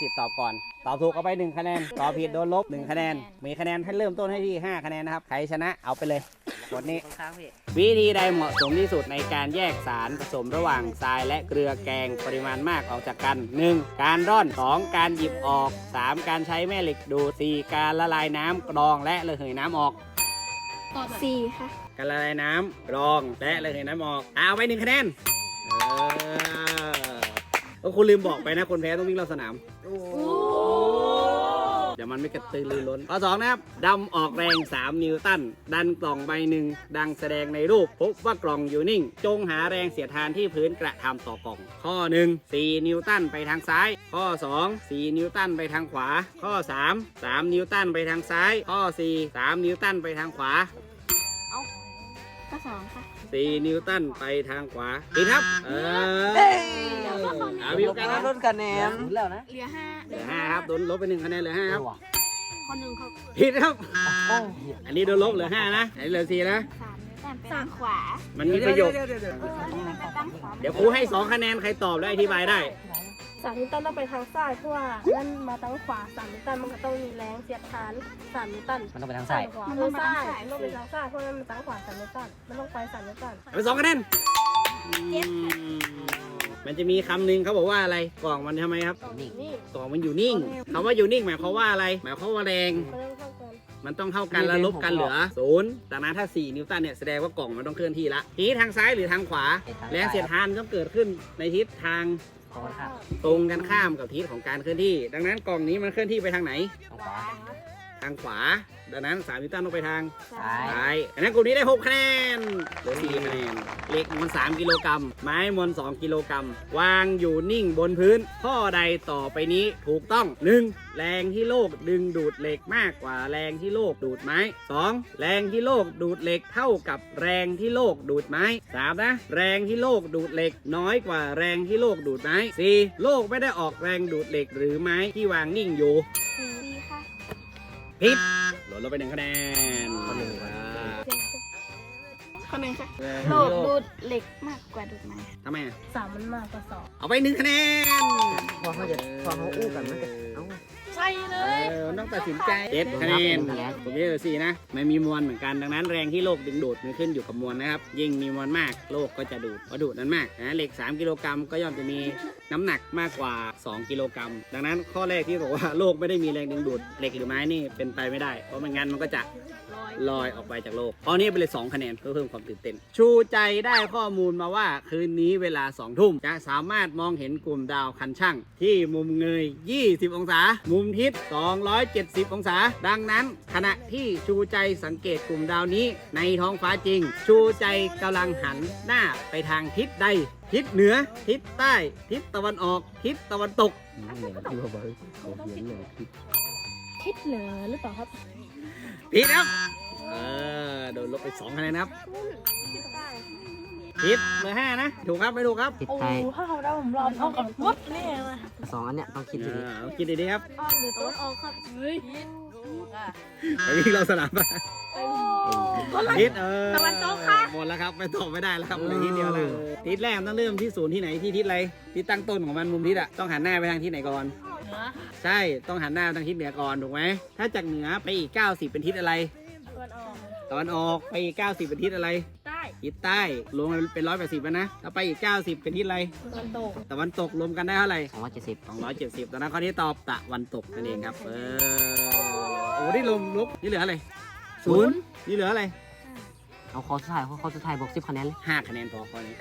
สิทธิ์ตอบก่อน ตอบถูกเอาไป 1 คะแนน ตอบผิดโดนลบ 1 คะแนน มีคะแนนให้เริ่มต้นให้ที่ 5 คะแนนนะครับ ใครชนะเอาไปเลยกดนี้ ค้างพี่วิธีใดเหมาะสมที่สุดในการแยกสารผสมระหว่างทรายและเกลือแกงปริมาณมากออกจากกัน 1. การร่อน 2. การหยิบออก 3. การใช้แม่เหล็กดูด 4. การละลายน้ำกรองและระเหยน้ำออกสี่ค่ะ การละลายน้ำกรองและระเหยน้ำออกเอาไปหนึ่งคะแนน เออ เออคุณลืมบอกไปนะ คนแพ้ต้องวิ่งรอบสนาม เดี๋ยวมันไม่กระตือรือร้นข้อสองนะครับดำออกแรง 3 นิวตัน ดันกล่องใบหนึ่ง ดังแสดงในรูป พบว่ากล่องอยู่นิ่ง จงหาแรงเสียดทานที่พื้นกระทำต่อกล่อง ข้อ 1 4 นิวตันไปทางซ้าย ข้อ 2 4 นิวตันไปทางขวา ข้อ 3 3 นิวตันไปทางซ้าย ข้อ 4 3 นิวตันไปทางขวา ก็สองค่ะ 4 นิวตันไปทางขวาผิดครับ เออเอาวิวกันครับลดคะแนนแล้วนะเหลือห้าเหลือห้าครับโดนลบไปหนึ่งคะแนนเหลือห้าครับคนหนึ่งครับผิดครับ อันนี้โดนลบเหลือห้านะอันนี้เหลือสี่นะสามแต่ไปทางขวา มันมีประโยคเดี๋ยวเดี๋ยวเดี๋ยวเอออันนี้มันไปตั้งขวาเดี๋ยวครูให้2คะแนนใครตอบและอธิบายได้ สามนิวตันต้องไปทางซ้ายเพราะว่านั่นมาทางขวาสามนิวตันมันก็ต้องมีแรงเสียดทานสามนิวตันมันต้องไปทางซ้ายขวาเออซ้ายมันต้องไปทางซ้ายเพราะนั่นมันทางขวาสามนิวตันมันต้องไปสามนิวตันไปสองคะแนนอืมมันจะมีคำหนึ่งเขาบอกว่าอะไรกล่องมันทำไมครับนี่นี่กล่องมันอยู่นิ่งคำว่าอยู่นิ่งหมายความว่าอะไร หมายความว่าแรงมันต้องเท่ากันมันต้องเท่ากันแล้วลบกันเหลือศูนย์จากนั้นถ้า 4 นิวตันเนี่ยแสดงว่ากล่องมันต้องเคลื่อนที่ละทีนี้ทางซ้ายหรือทางขวา แรงเสียดทานต้องเกิดขึ้นในทิศทางขอบคุณครับ ตรงกันข้ามกับทิศของการเคลื่อนที่ ดังนั้นกล่องนี้มันเคลื่อนที่ไปทางไหนทางขวาางขวา ดังนั้น3นิวตันต้องไปทางซ้ายซ้ายดังนั้นกลุ่มนี้ได้6คะแนนเหลือ4คะแนนเหล็กมวล3กิโลกรัมไม้มวล2กิโลกรัมวางอยู่นิ่งบนพื้น ข้อใดต่อไปนี้ถูกต้อง 1. แรงที่โลกดึงดูดเหล็กมากกว่าแรงที่โลกดูดไม้ 2. แรงที่โลกดูดเหล็กเท่ากับแรงที่โลกดูดไม้ 3. นะแรงที่โลกดูดเหล็กน้อยกว่าแรงที่โลกดูดไม้ 4. โลกไม่ได้ออกแรงดูดเหล็กหรือไม้ที่วางนิ่งอยู่สี่ค่ะ ผิดลดลงไปหนึ่งคะแนนคนหนึ่งอ่าคนหนึ่งค่ะโลกดูดเหล็กมากกว่าดูดไม้ทำไมอะสามมันมากกว่าสองเอาไปหนึ่งคะแนน พอเขาจะพอเขาอู้กันมันจะเอ้า ใช่เลเอยอต้องตัดสินใจเจ็ดคะแนนคะแนนผมเรียกสี่นะมันมีมวลเหมือนกันดังนั้นแรงที่โลกดึงดูดมันขึ้นอยู่กับมวลนะครับ ยิ่งมีมวลมากโลกก็จะดูดพอดูดนั้นมากนะเหล็ก 3 กิโลกรัมก็ย่อมจะมีน้ำหนักมากกว่า 2 กิโลกรัม ดังนั้นข้อแรกที่บอกว่าโลกไม่ได้มีแรงดึงดูดเหล็กหรือไม้นี่เป็นไปไม่ได้ เพราะไม่งั้นมันก็จะ ลอยออกไปจากโลกข้อนี้ไปเลย 2 คะแนนเพื่อเพิ่มความตื่นเต้น ชูใจได้ข้อมูลมาว่าคืนนี้เวลา 2 ทุ่ม จะสามารถมองเห็นกลุ่มดาวคันช่าง ที่มุมเงย 20 องศา มุมทิศ 270 องศา ดังนั้น ขณะที่ชูใจสังเกตกลุ่มดาวนี้ ในท้องฟ้าจริง ชูใจกำลังหันหน้าไปทางทิศใด ทิศเหนือ ทิศใต้ ทิศตะวันออก ทิศตะวันตกเหนือที่ว่าเบิร์ดเขาเขียนเหนือที่ทิศเหนือหรือเปล่าครับผิดครับ เออโดนลบไป2คะแนนนะครับผิดเบอร์ห้านะ ถูกครับไม่ถูกครับทิศโอ้ใต้ถ้าเขาได้ผมรอบเท่ากับปุ๊บนี่นะสองอันเนี้ยต้องคิดเอดีอเอาคิดดีๆครับออกหรือตะวันออกครับเฮ้ยไปวิ่งเราสนามไปก็ไรทิศเออตะวันตกค่ะ หมดแล้วครับไปตอบไม่ได้แล้วครับเหลือทิศเดียวแล้วทิศแรกต้องเริ่มที่ศูนย์ที่ไหนที่ทิศอะไรที่ตั้งต้นของมันมุมทิศอะต้องหันหน้าไปทางทิศไหนก่อน เหนือใช่ ต้องหันหน้าไปทางทิศเหนือก่อนถูกไหม ถ้าจากเหนือไปอีก 90 เป็นทิศอะไร ตะวันออกตะวันออกไปอีก90เป็นทิศอะไร ใต้ทิศใต้รวมกันเป็น180แล้วนะถ้าไปอีก 90 เป็นทิศอะไร ตะวันตกตะวันตกรวมกันได้เท่าไหร่ สองร้อยเจ็ดสิบ270 ตอนนั้นข้อนี้ตอบตะวันตกนั่นเองครับ เออ โอ้นี่ลงลบนี่เหลืออะไรศูนย์นี่เหลืออะไรเอาข้อสุดท้ายข้อข้อสุดท้ายบวกสิบคะแนนเลยห้าคะแนนพอข้อนี้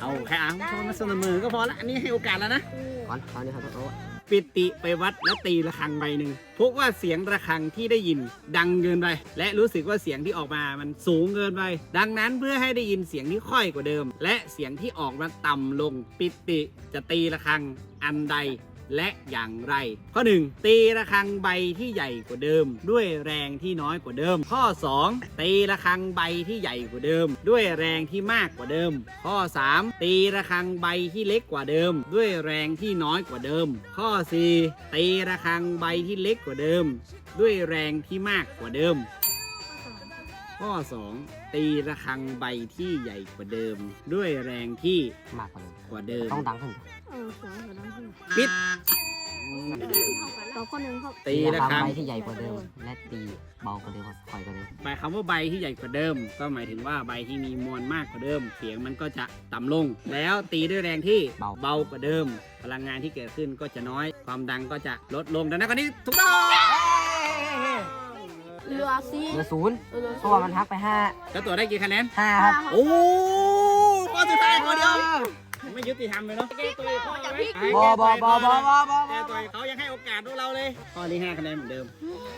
เอาแค่อ่านชมมาเสนอมือก็พอละ อันนี้ให้โอกาสแล้วนะ ก่อนตอนนี้เขาต้องเอา ปิติไปวัดและตีระฆังใบหนึ่งพบว่าเสียงระฆังที่ได้ยินดังเกินไป และรู้สึกว่าเสียงที่ออกมามันสูงเกินไป ดังนั้นเพื่อให้ได้ยินเสียงที่ค่อยกว่าเดิม และเสียงที่ออกมาต่ำลง ปิติจะตีระฆังอันใด และอย่างไร ข้อ 1 ตีระฆังใบที่ใหญ่กว่าเดิม ด้วยแรงที่น้อยกว่าเดิม ข้อ 2 ตีระฆังใบที่ใหญ่กว่าเดิม ด้วยแรงที่มากกว่าเดิม ข้อ 3 ตีระฆังใบที่เล็กกว่าเดิม ด้วยแรงที่น้อยกว่าเดิม ข้อ 4 ตีระฆังใบที่เล็กกว่าเดิม ด้วยแรงที่มากกว่าเดิมข้อ 2 ตีระฆังใบที่ใหญ่กว่าเดิม ด้วยแรงที่มากกว่านี้กว่าเดิมต้องดังขึ้น เออหัวหัวน้ำผึ้งปิด ตอบข้อหนึ่งครับตีระฆังใบที่ใหญ่กว่าเดิม และตีเบากว่าเดิมค่อยกว่าเดิมหมายคำว่าใบที่ใหญ่กว่าเดิม ก็หมายถึงว่าใบที่มีมวลมากกว่าเดิม เสียงมันก็จะต่ำลง แล้วตีด้วยแรงที่เบาเบากว่าเดิม พลังงานที่เกิดขึ้นก็จะน้อย ความดังก็จะลดลงดังนั้นข้อนี้ถูกต้องเหลือซีเหลือศูนย์เหลือเพราะว่ามันทักไปห้าแล้วตัวได้กี่คะแนนห้าครับโอ้ข้อสุดท้ายข้อเดียว ไม่ยุติธรรมเลยเนาะแก้ตัวอีกข้อไหมบอบอบอบอบอบอแก้ตัวอีกเขายังให้โอกาสพวกเราเลย ข้อที่5คะแนนเหมือนเดิม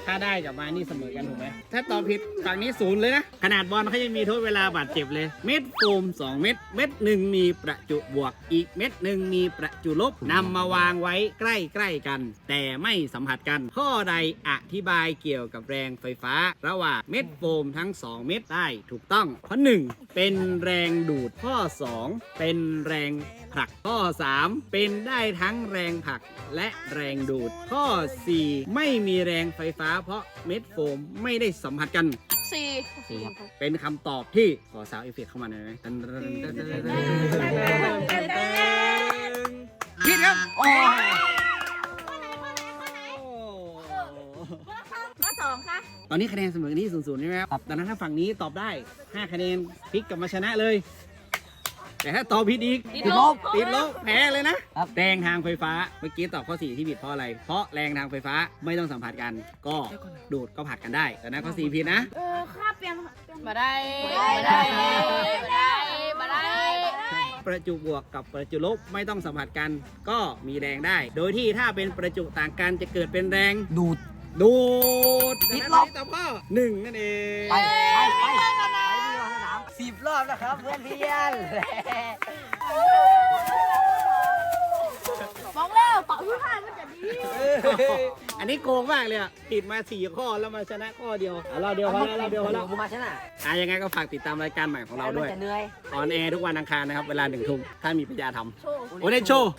ถ้าได้กลับมานี่เสมอกันถูกไหมถ้าตอบผิดฝั่งนี้ศูนย์เลยนะ ขนาดบอลเขายังมีโทษเวลาบาดเจ็บเลย เม็ดโฟม2 เม็ด เม็ดหนึ่งมีประจุบวก อีกเม็ดหนึ่งมีประจุลบนำมาวางไว้ใกล้ๆกัน แต่ไม่สัมผัสกัน ข้อใดอธิบายเกี่ยวกับแรงไฟฟ้า ระหว่างเม็ดโฟมทั้ง 2 เม็ดได้ถูกต้อง ข้อ 1 เป็นแรงดูด ข้อ 2 เป็นแรงผลัก ข้อ 3 เป็นได้ทั้งแรงผลักและแรงดูด ข้อ 4 ไม่มีแรงไฟฟ้า เพราะเม็ดโฟมไม่ได้สัมผัสกัน สี่สี่ครับเป็นคำตอบที่ขอซาวด์เอฟเฟกต์เข้ามาหน่อยไหมตันตันตันตันตันตันตันผิดครับโอ้ยข้อสองค่ะตอนนี้คะแนนเสมอกันที่ศูนย์ศูนย์ใช่ไหมครับดังนั้นถ้าฝั่งนี้ตอบได้ 5 คะแนนพลิกกลับมาชนะเลย แต่ถ้าตอบผิดอีกติดลบ ติดลบแพ้เลยนะครับ แรงทางไฟฟ้าเมื่อกี้ตอบข้อ4ที่ผิดเพราะอะไร เพราะแรงทางไฟฟ้าไม่ต้องสัมผัสกัน ก็ดูดก็ผลัดกันได้แต่นั้นข้อ4ผิดนะ เออค่าเปลี่ยนมาได้มาได้มาได้มาได้ประจุบวกกับประจุลบไม่ต้องสัมผัสกันก็มีแรงได้ โดยที่ถ้าเป็นประจุต่างกันจะเกิดเป็นแรง ดูด ดูดติดดังลนั้นบตอบข้อหนึ่งนั่นเอง ไปไปไปไปที่ สนามสิบรอบนะครับเพื่อนเพียนบอกแล้วตอบทุกท่านมันจะดีอันนี้โกงมากเลยอะผิดมาสี่ข้อแล้วมาชนะข้อเดียวอะเราเดียวพอแล้วเราเดียวพอแล้วผมมาชนะอะยังไงก็ฝากติดตามรายการใหม่ของเราด้วยมันจะเหนื่อยออนแอร์ทุกวันอังคารนะครับ เวลาหนึ่งทุ่มถ้ามีปัญญาทโชว์ำโอเดนโชว์